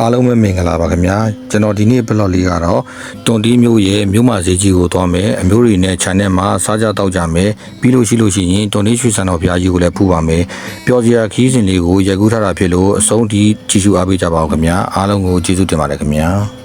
အားလုံးပဲမင်္ဂလာပါခင်ဗျာကျွန်တော်ဒီနေ့ blog လေးကတော့တွန်တီးမျိုးရဲ့မြို့မဈေးကြီးကိုသွားမယ်အမျိုးတွေနဲ့ channel မှာစားကြတောက်ကြမယ်ပြီးလို့ရှိလို့ရှိရင်တွန်တီးရွှေစံတော်ဘုရားကြီးကိုလည်းဖူးပါမယ်ပျော်စရာခီးစဉ်လေးကိုရိုက်ကူးထားတာဖြစ်လို့အဆုံးထိကြည့်ရှုအားပေးကြပါဦးခင်ဗျာအားလုံးကိုကျေးဇူးတင်ပါတယ်ခင်ဗျာ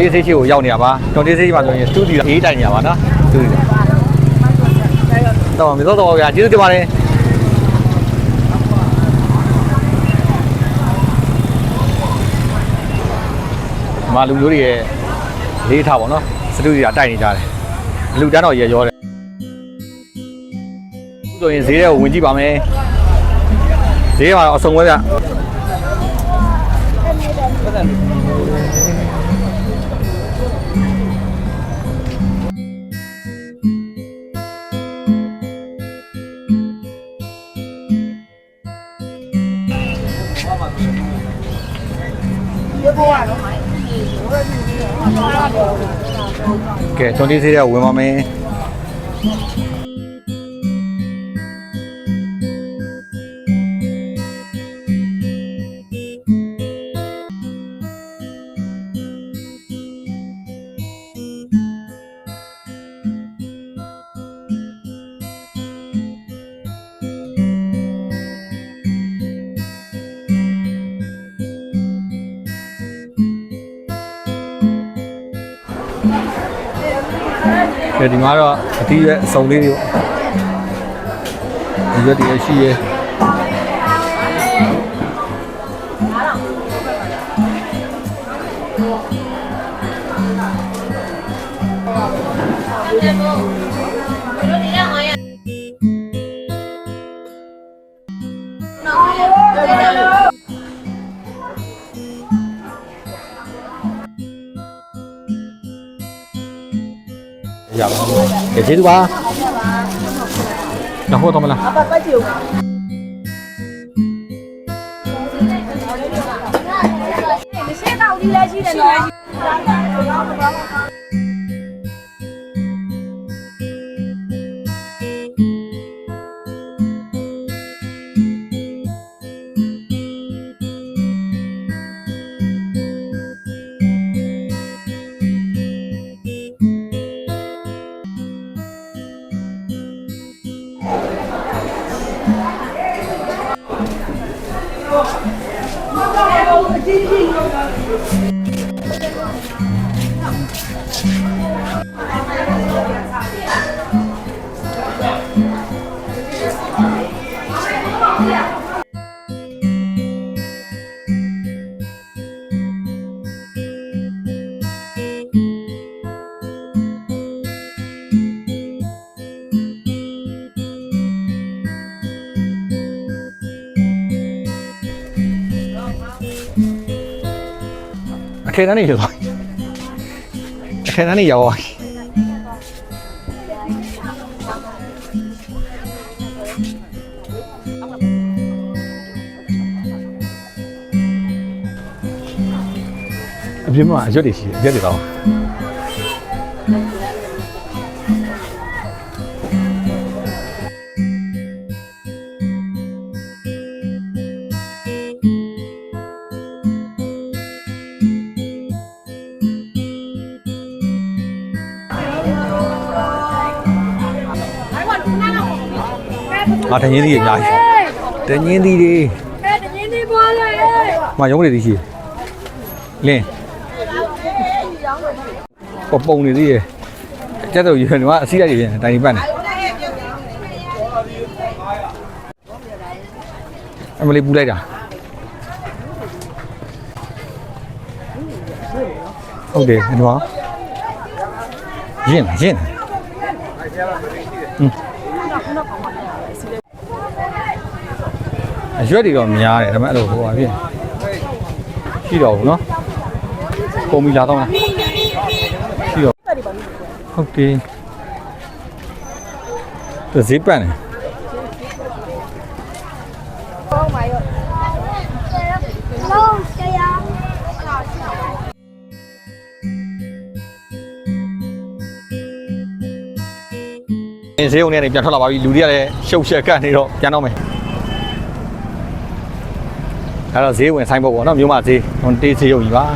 တော်တွန်တေးဆေးရှိကိုရောက်နေရပါတွန်တေးဆေးရှိမှာဆိုရင်စတူဒီယိုအေးတိုင်နေရပါနော်စတူဒီယိုတော့မြေတော့တော့ဗျာကျေးဇူးတင်ပါတယ်ဒီမှာလူမျိုးတွေရဲ့လေးထားပါတော့စတူဒီယိုတိုက်နေကြတယ်လူတန်းတော့ရေရောတယ်အခုဆိုရင်ဈေးထဲကိုဝင်ကြည့်ပါမယ်ဈေးကတော့အစုံပဲဗျ ကဲတွန်တေးဆေးထဲကိုဝင်ပါမယ် ဒီမှာတော့အတီးရဲ့အစုံလေးတွေပေါ့ဒီရက်တည်းရှိရဲ့ ရပါဘူးကဲကျေးဇူးပါနောက်ဟုတ်တော့မလားအပတ်ပတ်ကြည့်ဦးမရှိတော့ဒီလည်းရှိတယ်နော် ခဲတန်းနေရောက်သွားအခဲတန်းနေရောက်သွားအပြင်မှာအရွက်တွေရှိတယ်အရွက်တွေတော့ ငါတညင်းသီးတွေအများကြီးတညင်းသီးတွေအဲတညင်းသီးပွားလေမရုံးတွေတရှိလင်းပပုံနေသေးရဲ့ကျက်တော့ရေဒီမှာအစီရရပြန်တိုင်ပတ်နေအမလေးပူလိုက်တာဟုတ်တယ်ဒီမှာရင်းရင်း ရွက်တွေတော့များတယ်ဒါပေမဲ့အဲ့လိုဟိုပါဖြစ်ရှိတော့ဘူးနော်ပုံမီလာတော့လားရှိတော့ဟုတ်တယ်ဒါဈေးပန့်တယ်ဈေးုံထဲကနေပြန်ထွက်လာပါပြီလူတွေကလည်းရှုပ်ရှက်ကန့်နေတော့ပြန်တော့မယ် အဲ့တော့ဈေးဝင်ဆိုင်ဖို့ပေါ့နော်မြို့မဈေးဟိုတေးဈေးုံကြီးပါ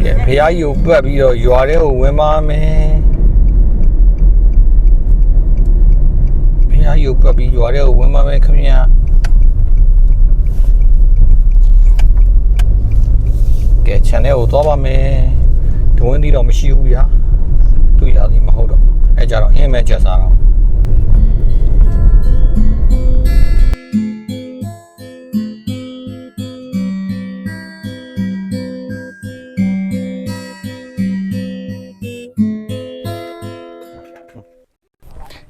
ကဲဖះကြီးကိုပတ်ပြီးတော့ရွာထဲကိုဝင်ပါမယ်ဖះကြီးကိုပတ်ပြီးရွာထဲကိုဝင်ပါမယ်ခင်ဗျာ channel ကိုသွားပါမယ်ဒဝင်းသီးတော့မရှိဘူးဗျာတွေ့ရသည်မဟုတ်တော့အဲကြတော့အင်းမဲ့ချက်စားတော့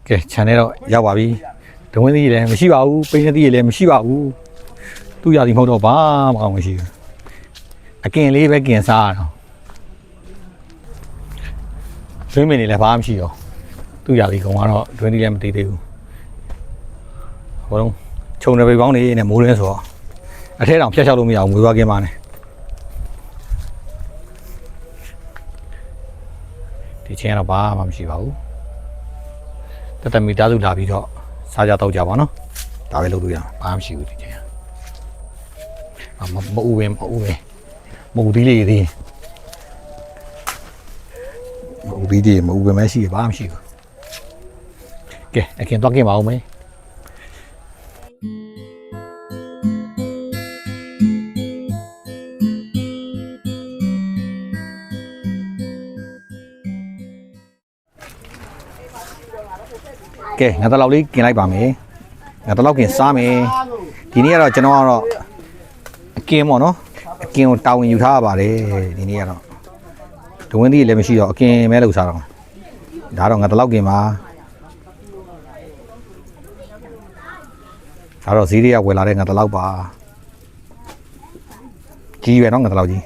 ကဲ channel တော့ရောက်ပါပြီဒဝင်းသီးလည်းမရှိပါဘူးပိန်းသီးလည်းမရှိပါဘူးသူ့ရသည်မဟုတ်တော့ဘာမှမကောင်းမရှိဘူး အကင်လေးပဲကင်စားရတော့တွင်းမင်းနေလည်းဘာမှမရှိတော့သူ့ရာဒီကောင်ကတော့တွင်းဒီလည်းမတည်သေးဘူးဟိုတော့ခြုံတဲ့ပေပေါင်းနေနဲ့မိုးလင်းဆိုတော့အထဲတောင်ဖျက်ချောက်လို့မရဘူးငွေသွားကင်းပါနဲ့ဒီချင်းကတော့ဘာမှမရှိပါဘူးတတမီသားစုလာပြီးတော့စားကြတော့ကြပါနော်ဒါပဲလုပ်လို့ရမှာဘာမှမရှိဘူးဒီချင်းအမမအူဝင်မအူဝင် မဟုတ်သေးလေသေးမဟုတ်သေးတယ်မဟုတ်ပဲမရှိဘာမှမရှိဘူးကဲအခင်တော့ကင်ပါဦးမယ်ကဲငါတလောက်လေးกินလိုက်ပါမယ်ငါတလောက်กินစားမယ်ဒီနေ့ကတော့ကျွန်တော်ကတော့အကင်ပေါ့နော် အ ကင်ကိုတာဝန်ယူထားရပါတယ်ဒီနေ့ကတော့ဒဝင်းသီးလည်းမရှိတော့အကင်မဲလို့စားတော့ဒါတော့ငါတလောက်ကင်ပါဒါတော့ဈေးတွေကဝယ်လာတဲ့ငါတလောက်ပါကြီးပဲနော်ငါတလောက်ကြီး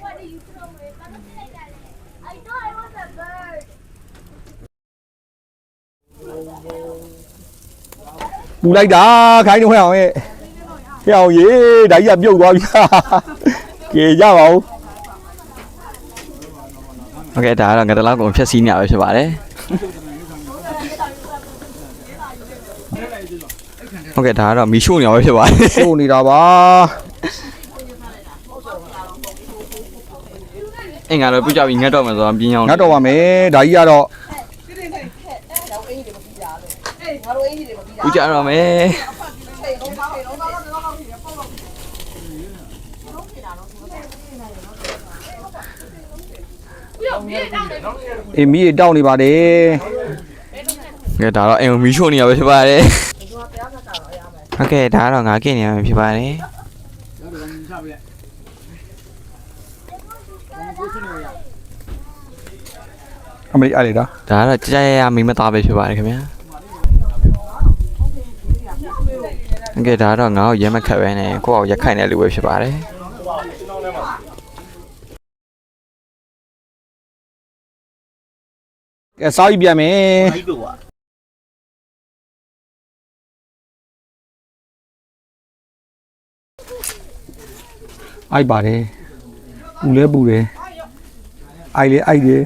ပူလိုက်တာခိုင်းနေခွင့်အောင်ရဲ့ဟဲ့အောင်ရေဒါကြီးကပြုတ်သွားပြီ ကဲကြပါဦး โอเคဒါကတော့ငါတလောက်ကုန်ဖြတ်စည်းနေရပဲဖြစ်ပါတယ်โอเคဒါကတော့မီရှို့နေရပဲဖြစ်ပါတယ် ရှိုးနေတာပါ အင်္ဂါတော့ပြကြပြီးငတ်တော့မယ်ဆိုတော့ပြင်းအောင် ငတ်တော့ပါမယ်ဒါကြီးကတော့ ပြကြတော့မယ် အေးမီးတောက်နေပါတယ်ငါဒါတော့အိမ်ကိုမီးရှို့နေရပဲဖြစ်ပါတယ်ဟုတ်ကဲ့ဒါတော့ငါကင်နေရမှာဖြစ်ပါတယ်အမေအားရတာဒါကတော့ကြကြရရမီးမသားပဲဖြစ်ပါတယ်ခင်ဗျာဟုတ်ကဲ့ဒါတော့ငါ့ကိုရဲမခက်ပဲနဲ့ကိုယ့်အောင်ရက်ခိုင်တဲ့လူပဲဖြစ်ပါတယ် ကဲစားပြီးပြန်မယ်အိုက်ပါတယ်ပူလဲပူတယ်အိုက်လေအိုက်တယ်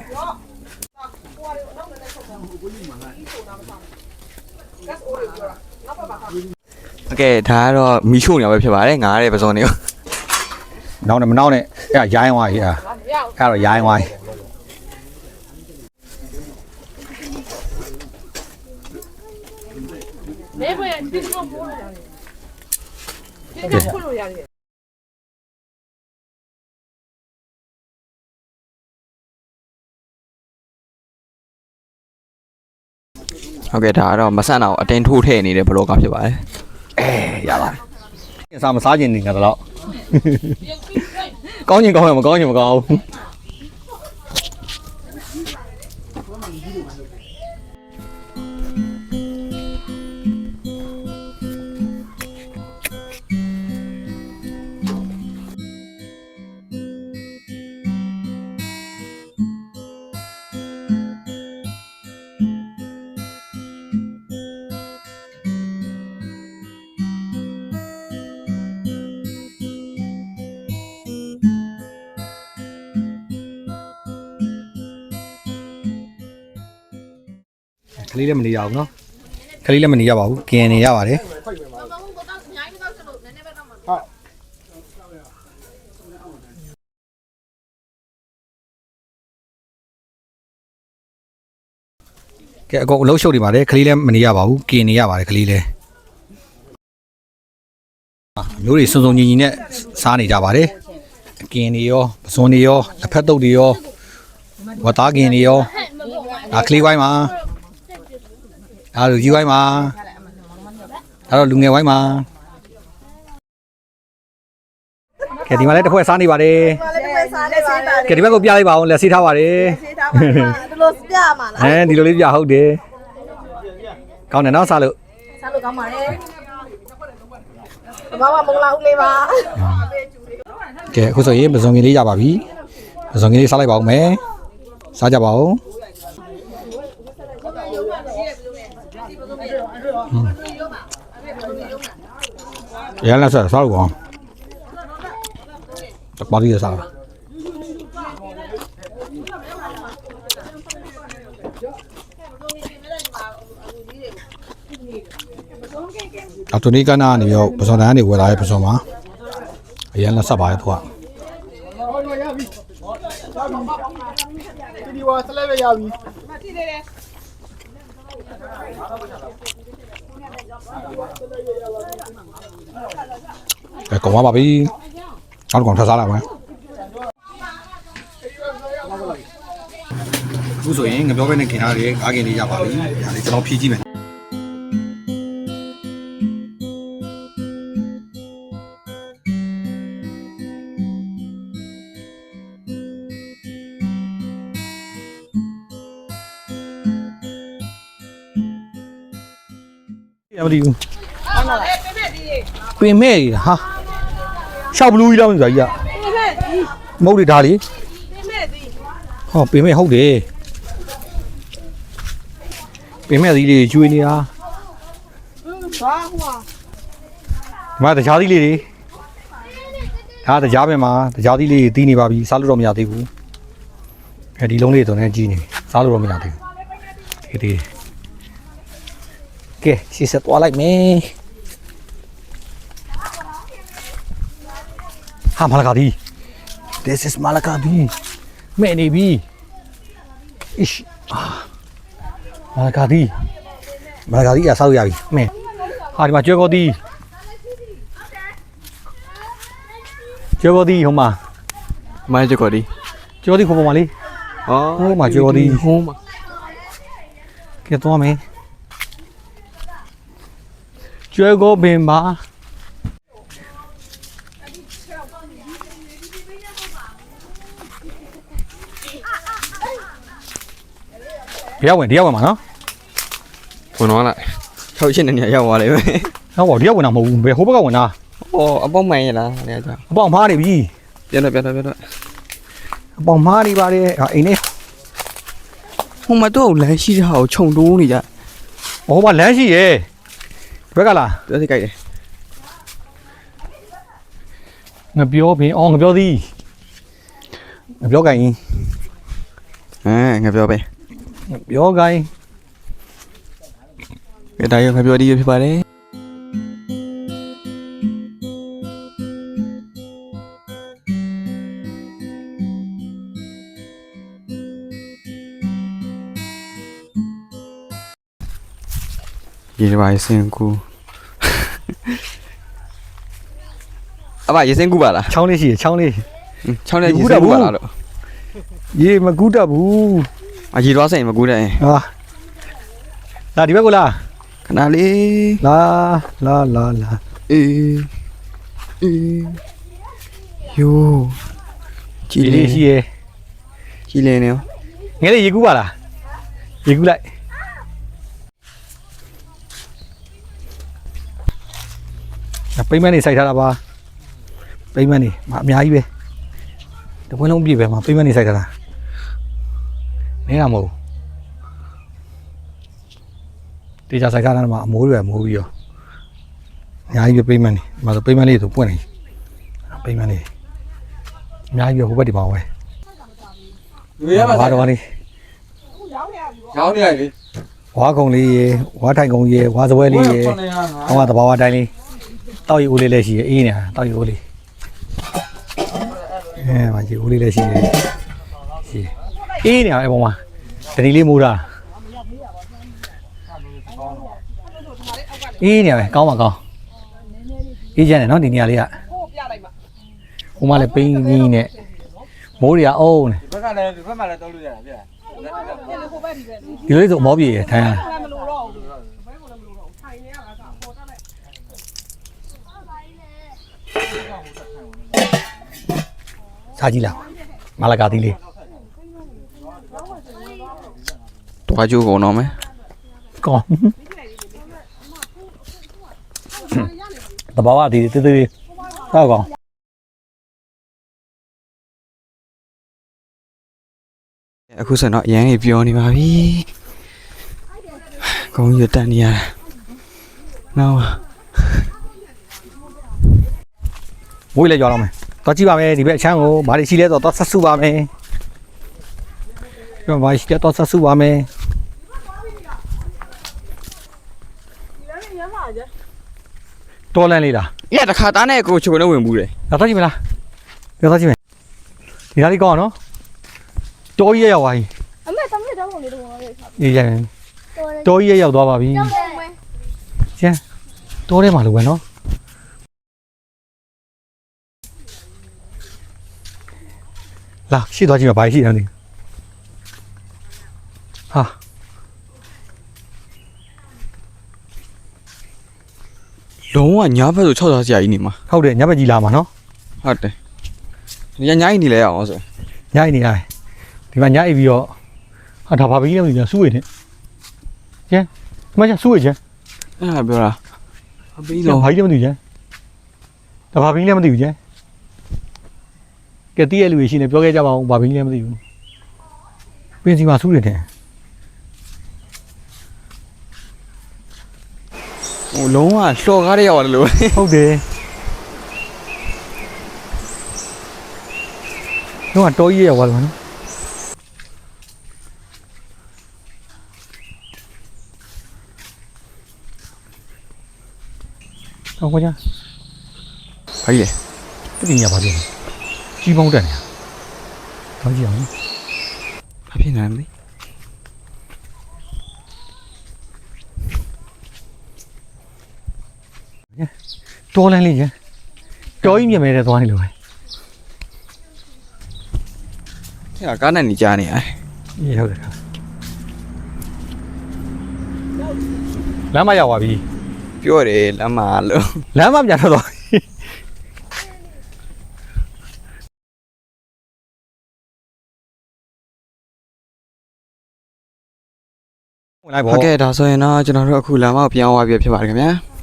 โอเคဒါကတော့မီရှို့နေရပဲဖြစ်ပါတယ်ငါရဲ့ပစုံနေကို နောက်နဲ့မနောက်နဲ့အဲ့ဒါရိုင်းသွားပြီအဲ့ဒါအဲ့တော့ရိုင်းသွားပြီ ကဲခုလိုရတယ်ဟုတ်ကဲ့ဒါကတော့မဆန့်အောင်အတင်းထိုးထည့်နေတဲ့ဘလော့ကဖြစ်ပါတယ်အဲရပါတယ်စားမစားခြင်းနေငါတော့ကောင်းခြင်းကောင်းရမကောင်းခြင်းမကောင်းဘူး လေးလည်းမနေရဘူးနော်ခလေးလည်းမနေရပါဘူးကင်နေရပါတယ်ကဲအကုန်အလုံးရှုပ်နေပါတယ်ခလေးလည်းမနေရပါဘူးကင်နေရပါတယ်ခလေးလည်းအာမျိုးတွေစုံစုံညီညီနဲ့စားနေကြပါတယ်အကင်တွေရောပစွန်တွေရောလက်ဖက်တုပ်တွေရောဝတ်သားကင်တွေရောဒါခလေးဝိုင်းမှာ ဒါလူကြီးဝိုင်းမှာဒါတော့လူငယ်ဝိုင်းမှာကဲဒီမှာလည်းတစ်ဖွဲ့စားနေပါတယ်စားနေပါလေကဲဒီဘက်ကိုပြလိုက်ပါအောင်လက်ဆေးထားပါတယ်ဆေးထားပါမှာဒီလိုပြမှာလားအဲဒီလိုလေးပြဟုတ်တယ်ကောင်းတယ်နော်စားလို့စားလို့ကောင်းပါလေဘာမှမင်္ဂလာဦးလေးပါကဲအခုဆိုရင်ပစုံကြီးလေးရပါပြီပစုံကြီးလေးစားလိုက်ပါဦးမယ်စားကြပါဦး ရလာစားစားလို့ကောင်းတပါးလေးစားအတူနေကနာနေရောပစုံတန်းကနေဝယ်လာတဲ့ပစုံမှာအရင်လက်ဆက်ပါရဲ့သူကဒီဝါဆက်လက်ပဲရပြီကဲကော င်းပါပါပြီနောက်တစ်ကောင်ထပ်စားလိုက်မယ်အခုဆိုရင်ငပြောပဲနဲ့ခင်ထားတယ်ကားကင်လေးရပါပြီဒါလေးကျွန်တော်ဖြည့်ကြည့်မယ်ရမဒီဘူး ပင်မဲ့ကြီးဟာရှောက်ဘလူးကြီးတော့ဆိုတာကြီးကမဟုတ်တယ်ဒါလေဟောပင်မဲ့ဟုတ်တယ်ပင်မဲ့သီးလေးကျွေးနေတာဘာဟွာဒီမှာတခြားသီးလေးတွေဒါတခြားပဲမှာတခြားသီးလေးတွေတီးနေပါပြီစားလို့တော့မရသေးဘူးအဲဒီလုံးလေးတော့လည်းကြီးနေစားလို့တော့မရသေးဘူးဒီဒီကဲစီဆက်သွားလိုက်မယ် ဟာမလာကာဒီ This is Malakabi မဲ့နေပြီ ish မလာကာဒီမလာကာဒီအဆောက်ရပြီမဲ့ဟာဒီမှာကျွဲကောတီကျွဲကောတီဟိုမှာမိုင်းကြကော်ဒီကျွဲကောတီခေါ်ပေါ်မှာလေဟောဟိုမှာကျွဲကောတီဟိုးမှာကဲသွားမယ်ကျွဲကောပင် ပါဒီရောက်ဝင်ဒီရောက်ဝင်မှာနော်ဝင်တော့လာထောက်ရှင်းနေနေရောက်သွားလိမ့်မယ်ဟုတ်ပါဒီရောက်ဝင်တာမဟုတ်ဘူးဘယ်ဟိုဘက်ကဝင်တာဟောအပေါက်မိုင်းရလားနေရာကြောင့်အပေါင်မားနေပြီပြန်တော့ပြန်တော့ပြန်တော့အပေါင်မားနေပါတယ်ဟာအိမ်နေဟိုမှာတော့လမ်းရှိတဲ့ဟာကိုခြုံတိုးနေကြဟိုမှာလမ်းရှိရဲ့ဒီဘက်ကလားပြောစိတ်ကြိုက်တယ်ငပြောပင်အော်ငပြောသည်ငပြောကိုင်အဲငါပြောပဲင ပြောကိုင်ကဲဒါရောငါပြောဒီရဖြစ်ပါတယ်ရေပါစင်ကူအဘရေစင်ကူပါလားချောင်းလေးရှိရဲ့ချောင်းလေးချောင်းနဲ့ရေစင်ကူပါလားလို့ရေမကူးတတ်ဘူး အရေသွားဆိုင်မကူတဲ့ဟာလာဒီဘက်ကလာခဏလေးလာလာလာလာအေးအေးယိုကြည်ဒီလေးလေးရှိရဲ့ကြည်လေးနေရောငယ်လေးရေကူးပါလားရေကူးလိုက်အပိမ့်မနေစိုက်ထားတာပါပိမ့်မနေမအများကြီးပဲတပွင့်လုံးပြည့်ပဲမှာပိမ့်မနေစိုက်ထားတာ နေတာမဟုတ်ဘူးတေချာစိုက်ထားတာမှာအမိုးတွေပဲမိုးပြီးရောအများကြီးပဲပိမ့်မနေဒီမှာဆိုပိမ့်မလေးဆိုပွင့်နေပိမ့်မနေအများကြီးပဲဟိုဘက်ဒီမှာပဲရွေးရပါဘာတော့နေရောင်းနေရပြီဝါကုံလေးရေဝါထိုင်ကုံရေဝါစပွဲလေးရေဟောကတဘာဝတိုင်းလေးတောက်ရီဦးလေးလည်းရှိရေအေးနေတာတောက်ရီဦးလေးအဲမကြီးဦးလေးလည်းရှိရေရှိ အေးနေတာအဲ့ပေါ်မှာတတိလေးမူတာအေးနေရပဲကောင်းပါကောင်းအေးချမ်းတယ်နော်ဒီနေရာလေးကကိုပြလိုက်ပါဟိုမှာလည်းပိန်းကြီးနဲ့မိုးတွေကအုံးနေဘက်ကလည်းဒီဘက်မှာလည်းတောက်လို့ရတာပြည့်ပြန်လေဟိုဘက်ဒီဘက်ဒီဒီလိုလေးဆိုအမောပြေရထိုင်ရဘက်မလို့တော့ဘူးဘယ်ကိုလည်းမလို့တော့ထိုင်နေရတာကပေါ်တက်လိုက်စားကြည့်လားမလာကာသီးလေး တွားကျိုးကုန်တော့မယ်ကောင်းတဘာဝဒီတေးသေးလေးစောက်ကောင်းအခုဆိုတော့အရန်ကြီးပြောနေပါပြီကုန်းရတက်နေရတာနောက်ဝေးလဲကြောက်တော့မယ်တော့ကြည့်ပါမယ်ဒီဘက်အချမ်းကိုဘာတွေရှိလဲဆိုတော့ဆက်စုပါမယ်ဒီမှာဘာရှိလဲတော့ဆက်စုပါမယ် ဒီလည်း ရမ်းပါကြတော်လန့်လေးလားရတခါသားနဲ့ကိုချိုနဲ့ဝင်ဘူးတယ်တော့တော့ကြည့်မလားတော့ကြည့်မယ်ဒီသားလေးကောင်းနော်တော်ကြီးရောက်သွားပြီအမေသမီးတော့ဝင်နေတော့ဝင်နေဆက်အေးရရင်တော်တယ်တော်ကြီးရောက်သွားပါပြီကြောက်တယ်ဝင်တော်ထဲမှာလို့ပဲနော်လာရှိသွားကြည့်မှာဘာရှိတယ်လဲ လုံးဝညာဘက်ဆို6သားစရာကြီးနေမှာဟုတ်တယ်ညဘက်ကြီးလာမှာနော်ဟုတ်တယ်ညညာကြီးနေလဲအောင်ဆိုညအိနေရတယ်ဒီမှာညအိပြီးတော့ဟာဒါဘာဘီလဲမသိဘူးစူးရနေကျန်ဒီမှာကျစူးရကျန်အဲ့ဒါပြောတာအပေးဒီလုံးဘာကြီးလဲမသိဘူးကျန်ဒါဘာဘီလဲမသိဘူးကျန်ကဲတီးရလူရှိနေပြောခဲ့ကြပါဦးဘာဘီလဲမသိဘူးပင်စီမှာစူးရနေ ဟိုလုံးဝလှော်ကားရရောက်တယ်လို့ဟုတ်တယ်တော့တော်ကြီးရောက်သွားတယ်နော်တော့ခွာကြဘာကြီးလဲတတိယဘာဖြစ်လဲကြီးပေါင်းတက်နေတာတော့ကြည့်အောင်ဘာဖြစ်နေလဲ တော်လန်းလေးကျတော်ကြီးမြင်မဲတဲ့သွားနေလို့ပဲအဲ့ဒါကားနဲ့နေကြနေရတယ်အေးဟုတ်တယ်လမ်းမရောက်သွားပြီပြောတယ်လမ်းမှာလို့လမ်းမပြန်တော့တော့ဝင်လိုက်ဟုပေါ့တ်ကဲ့ဒါဆိုရင်တော့ကျွန်တော်တို့အခုလမ်းမကိုပြန်သွားပြီဖြစ်ပါတယ်ခင်ဗျာ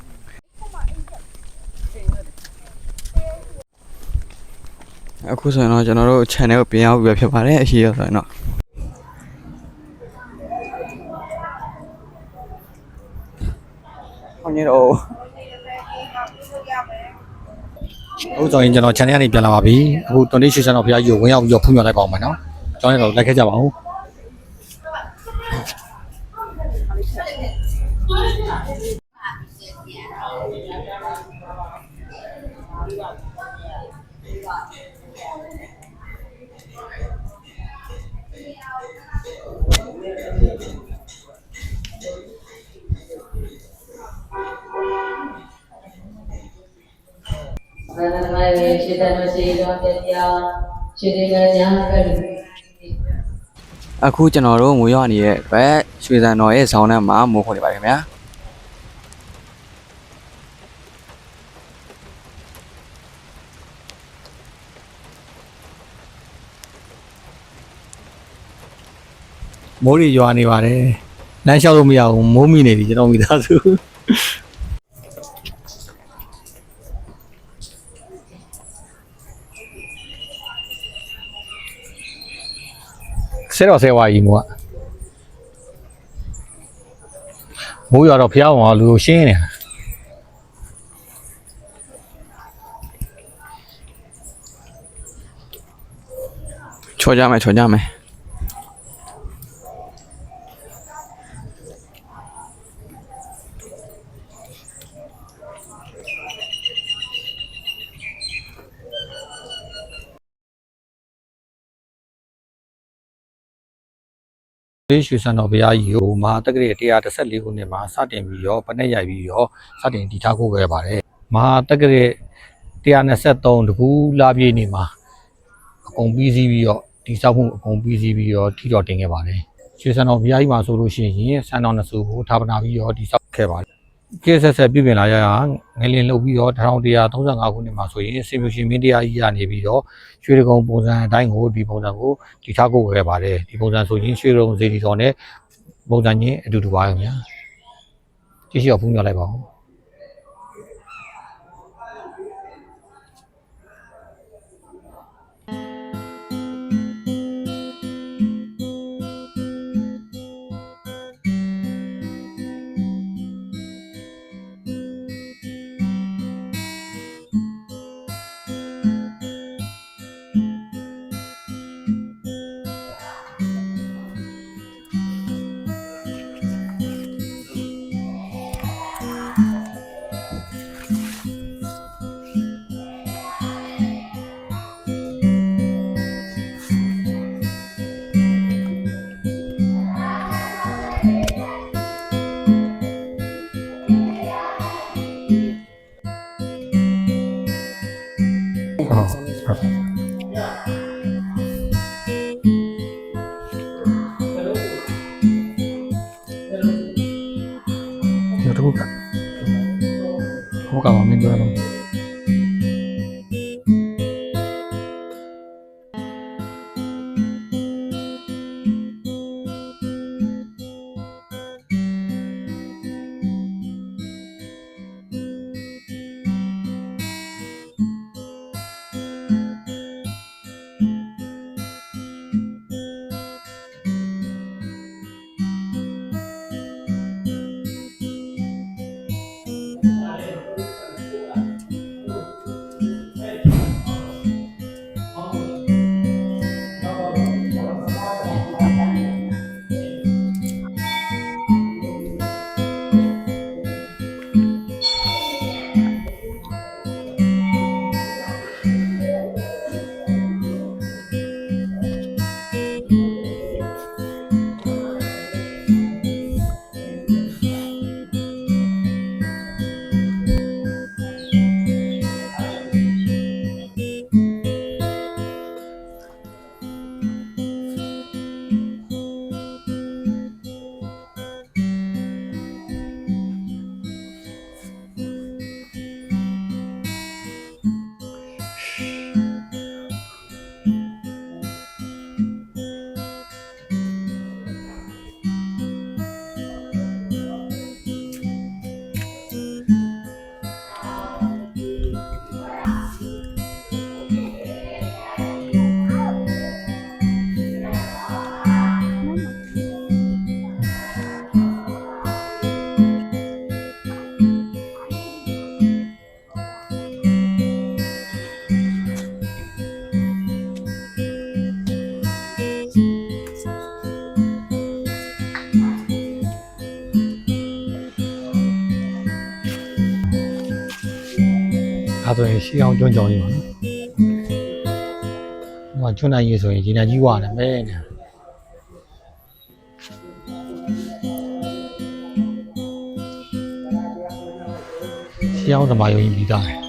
အခုဆိုရင်တော့ကျွန်တော်တို့ channel ကိုပြန်ရောက်ပြီဖြစ်ပါတယ်အရှိရဆိုရင်တော့ဟုတ်နေတော့ဟုတ်ဆိုရင်ကျွန်တော် channel ကနေပြန်လာပါပြီအခု donation တော့ဘုရားကြီးကိုဝင်ရောက်ပြီးတော့ဖူးမြော်လိုက်ပါအောင်မယ်နော်ကျွန်တော်လည်းလိုက်ခဲ့ကြပါဦး ရှိတမရှိတော်တရားရှိတိကညာကလူအခုကျွန်တော်တို့ငွေရောက်နေတဲ့ဘက်ရွှေစံတော်ရဲ့ဆောင်းထဲမှာမိုးခေါ်နေပါတယ်ခင်ဗျာမိုးတွေရွာနေပါတယ်လမ်းလျှောက်လို့မရဘူးမိုးမိနေပြီကျွန်တော်မိသားစု ဆဲတော့ဆဲဝါကြီးမိုးကမိုးရွာတော့ဖျားအောင်လူကိုရှင်းနေတာချော်ကြမယ်ချော်ကြမယ် သွေးရွှေစံတော်ဘုရားကြီးကိုမဟာတက္ကရာ114ခုနှစ်မှာစတင်ပြီးတော့ပနဲ့ရိုက်ပြီးတော့စတင်တည်ထားကိုခဲ့ပါတယ်မဟာတက္ကရာ123တကူလာပြည့်နေမှာအကုန်ပြီးစီးပြီးတော့တည်ဆောက်မှုအကုန်ပြီးစီးပြီးတော့ထီတော်တင်ခဲ့ပါတယ်ရွှေစံတော်ဘုရားကြီးမှာဆိုလို့ရှိရင်စံတော်နှစ်ဆူကိုဌာပနာပြီးတော့တည်ဆောက်ခဲ့ပါတယ် ကျေးဆက်ဆက်ပြည်ပြင်လာရရငလင်လှုပ်ပြီးတော့1135ခုနှစ်မှာဆိုရင်စေမြရှင်မင်းတရားကြီးရနေပြီးတော့ရွှေတကုံပုံစံအတိုင်းကိုဒီပုံစံကိုတည်ထားကိုခဲ့ပါတယ်ဒီပုံစံဆိုရင်ရွှေတုံစေတီတော်နဲ့ပုံစံချင်းအတူတူပါခင်ဗျာကြည့်ရှုအောင်ဖုန်းပြလိုက်ပါဦး အဲဆိုရင်ရှီအောင်ကျွန်းကြောင်ကြီးပါနော်။ဟိုကကျွန်းနိုင်ကြီးဆိုရင်ဂျီနာကြီးဝါတယ်မဲနေ။ရှီအောင်သမားယုံကြီးပြီးသားတယ်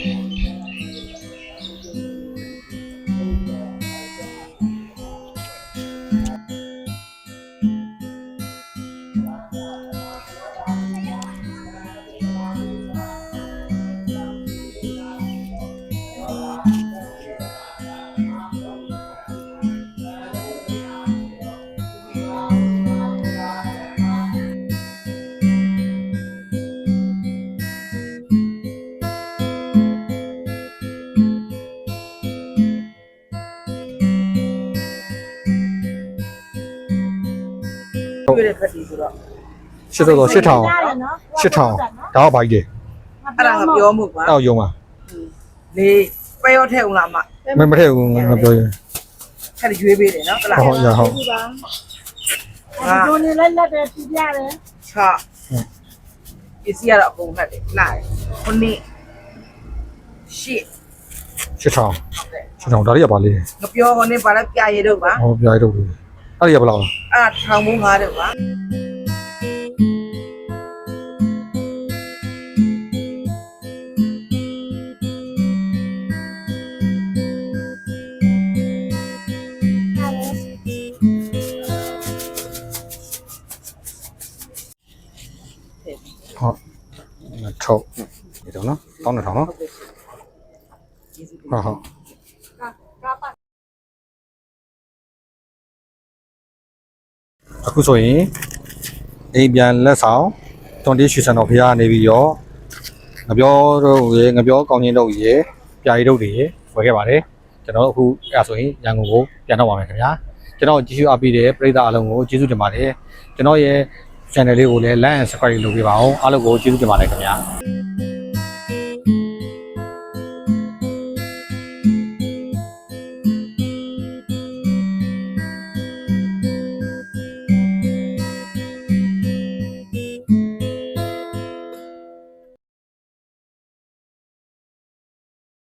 ရှစ်တော့ရှစ်ထောင်ရှစ်ထောင်ဒါကဘာကြီးအဲ့ဒါငါပြောမှုကွာလဲအောက်ယုံပါလေပဲရောထဲအောင်လားမမမထည့်ဘူးငါပြောရင်ခက်ရွေးပေးတယ်နော်ကလားဟုတ်ရဟုတ်ဟာဒိုနေလက်လက်ပဲပြပြတယ်ချပစ္စည်းကတော့အကုန်ဖက်တယ်လာတယ်ခုနှစ်ရှစ်ရှစ်ထောင်ရှစ်ထောင်ဒါတွေကဘာလဲငါပြောဟိုနေ့ပါလဲပြရည်တော့ပါဟောပြရတော့ဘူး အဲ့အဲ့ဒီကဘယ်လောက်လဲအဲ့ဒါထောင်မိုးငါးတယ်ပါဟုတ်ထုတ်ဒီတော့နော်တောင်းနေထောင်နော်ဟုတ်ဟုတ် အခုဆိုရင်အိမ်ပြန်လက်ဆောင်တွန်တီရွှေစံတော်ဖရားနေပြီးတော့ငပြောတို့ရေငပြောကောင်းချင်းတို့ရေပြာရီတို့တွေရေဝယ်ခဲ့ပါတယ်ကျွန်တော်တို့အခုအဲ့ဒါဆိုရင်ရန်ကုန်ကိုပြန်တော့ပါမယ်ခင်ဗျာကျွန်တော်ကြည့်ရှုအားပေးတဲ့ပရိသတ်အားလုံးကိုကျေးဇူးတင်ပါတယ်ကျွန်တော်ရဲ့ channel လေးကိုလည်း like and subscribe လုပ်ပေးပါအောင်အားလုံးကိုကျေးဇူးတင်ပါတယ်ခင်ဗျာ